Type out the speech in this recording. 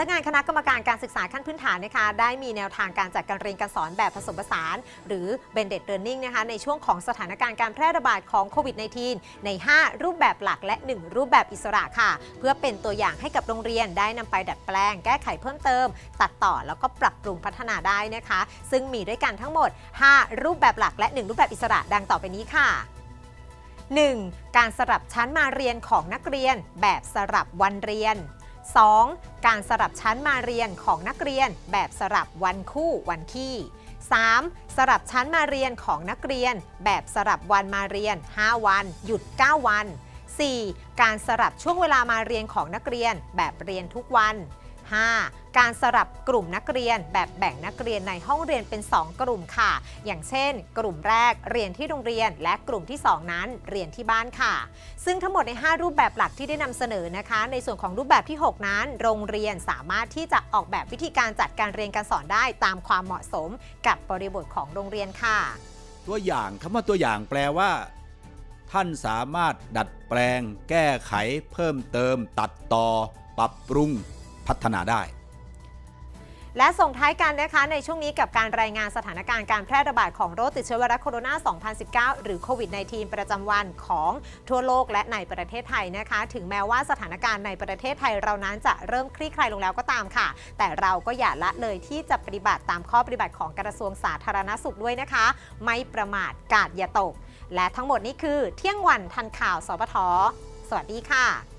นักงานคณะกรรมการการศึกษาขั้นพื้นฐานนะคะได้มีแนวทางการจัดการเรียนการสอนแบบผสมผสาน หรือ blended learning นะคะในช่วงของสถานการณ์การแพร่ระบาดของโควิด -19 ใน 5 รูปแบบหลักและ 1 รูปแบบอิสระค่ะ เพื่อเป็นตัวอย่างให้กับโรงเรียนได้นำไปดัดแปลง แก้ไขเพิ่มเติม ตัดต่อแล้วก็ปรับปรุงพัฒนาได้นะคะ ซึ่งมีด้วยกันทั้งหมด 5 รูปแบบหลักและ 1 รูปแบบอิสระดังต่อไปนี้ค่ะ 1. การสลับชั้นมาเรียนของนักเรียนแบบสลับวันเรียน 2. การสลับชั้นมาเรียนของนักเรียนแบบสลับวันคู่วันขี้ 3. สลับชั้นมาเรียนของนักเรียน แบบสลับวันมาเรียน 5 วัน หยุด 9 วัน 4. การสลับช่วงเวลามาเรียนของนักเรียนแบบเรียนทุกวัน 5. การสลับกลุ่มนักเรียนแบบแบ่งนักเรียนในห้องเรียนเป็น 2 กลุ่มค่ะ อย่างเช่น กลุ่มแรกเรียนที่โรงเรียน และกลุ่มที่ 2 นั้นเรียนที่บ้านค่ะ ซึ่งทั้งหมดใน 5 รูปแบบหลักที่ได้นำเสนอนะคะ ในส่วนของรูปแบบที่ 6 นั้น โรงเรียนสามารถที่จะออกแบบวิธีการจัดการเรียนการสอนได้ตามความเหมาะสมกับบริบทของโรงเรียนค่ะ ตัวอย่างคำว่าตัวอย่างแปลว่า ท่านสามารถดัดแปลง แก้ไข เพิ่มเติม ตัดต่อ ปรับปรุง พัฒนาได้และส่งท้ายกันนะคะในช่วงนี้กับการรายงานสถานการณ์การแพร่ระบาดของโรคติดเชื้อไวรัสโคโรนา 2019 หรือโควิด -19 ประจำวันของทั่วโลกและในประเทศไทยนะคะ ถึงแม้ว่าสถานการณ์ในประเทศไทยเรานั้นจะเริ่มคลี่คลายลงแล้วก็ตามค่ะ แต่เราก็อย่าละเลยที่จะปฏิบัติตามข้อปฏิบัติของกระทรวงสาธารณสุขด้วยนะคะ ไม่ประมาทกาดอย่าตก และทั้งหมดนี้คือเที่ยงวันทันข่าวสปทสวัสดีค่ะ